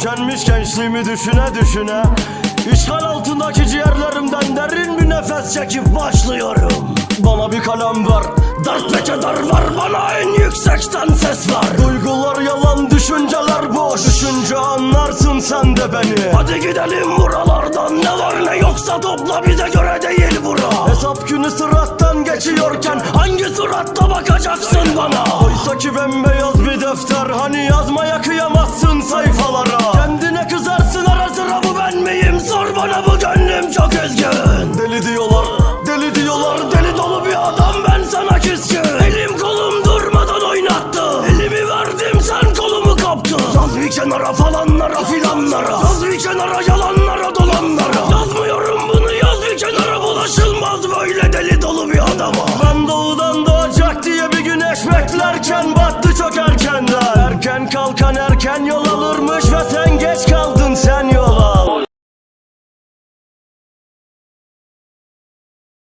Tükenmiş gençliğimi düşüne düşüne İşgal altındaki ciğerlerimden derin bir nefes çekip başlıyorum. Bana bir kalem ver Dert ve keder ver bana en yüksekten ses ver. Duygular yalan düşünceler boş Düşünce anlarsın sen de beni. Hadi gidelim buralardan ne var ne yoksa topla bize göre değil bura. Hesap günü sırattan geçiyorken hangi suratla bakacaksın bana? Oysa ki bembeyaz bir defter hani yazmaya diyorlar deli dolu bir adam ben sana küskün Elim kolum durmadan oynattı. Elimi verdim sen kolumu kaptın. Yaz bir kenara falanlara filanlara. Yaz bir kenara yalanlara dolanlara. Yazmıyorum bunu yaz bir kenara. Bulaşılmaz böyle deli dolu bir adama. Ben doğudan doğacak diye bir güneş beklerken battı çok erkenden